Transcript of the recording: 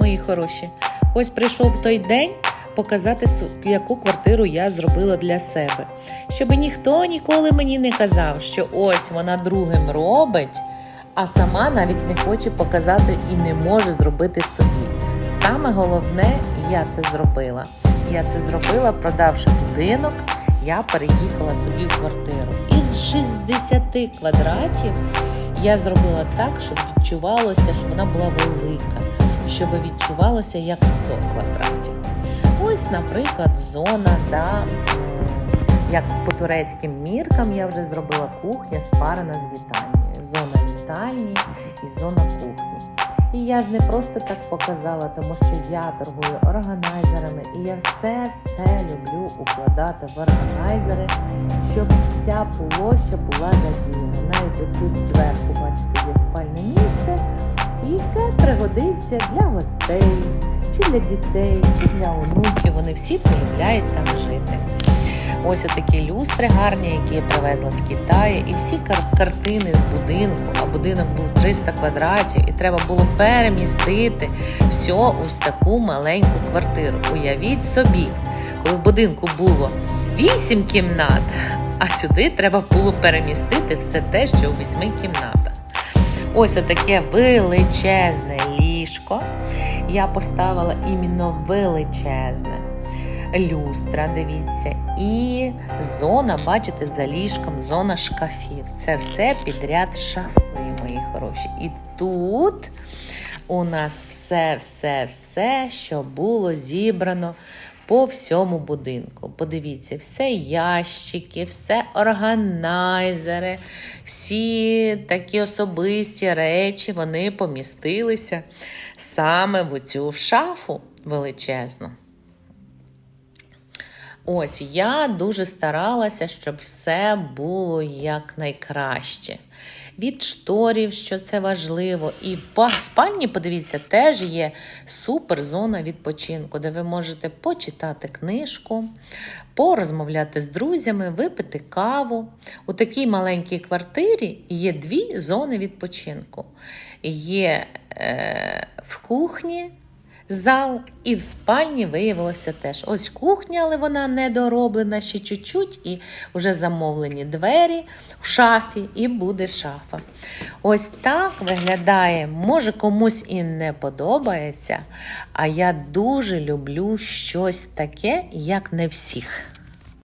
мої хороші. Ось прийшов той день показати, яку квартиру я зробила для себе. Щоб ніхто ніколи мені не казав, що ось вона другим робить, а сама навіть не хоче показати і не може зробити собі. Саме головне, я це зробила. Я це зробила, продавши будинок, я переїхала собі в квартиру. Із 60 квадратів я зробила так, щоб відчувалося, що вона була велика, щоб відчувалося як 100 квадратів. Ось, наприклад, зона, да, як по турецьким міркам я вже зробила кухня спарена з вітальнею. Зона вітальні і зона кухні. І я ж не просто так показала, тому що я торгую органайзерами, і я все-все люблю укладати в органайзери, щоб вся площа була задіяна. Навіть тут зверху, бачите, є спальне місце, пригодиться для гостей, чи для дітей, чи для онуків. Вони всі полюбляють там жити. Ось отакі люстри гарні, які я привезла з Китаю, і всі кар- картини з будинку, а будинок був 300 квадратів, і треба було перемістити все ось таку маленьку квартиру. Уявіть собі, коли в будинку було 8 кімнат, а сюди треба було перемістити все те, що у 8 кімнатах. Ось отаке величезне ліжко. Я поставила іменно величезне люстра, дивіться, і зона, бачите, за ліжком, зона шкафів. Це все підряд шафи, мої хороші. І тут у нас все, все, все, що було зібрано по всьому будинку. Подивіться, все ящики, все органайзери, всі такі особисті речі, вони помістилися саме в цю шафу величезну. Ось я дуже старалася, щоб все було якнайкраще. Від шторів, що це важливо. І в спальні, подивіться, теж є супер зона відпочинку, де ви можете почитати книжку, порозмовляти з друзями, випити каву. У такій маленькій квартирі є дві зони відпочинку. Є е, в кухні зал, і в спальні виявилося теж. Ось кухня, але вона не дороблена ще чуть-чуть, і вже замовлені двері в шафі, і буде шафа. Ось так виглядає. Може, комусь і не подобається, а я дуже люблю щось таке, як не всіх.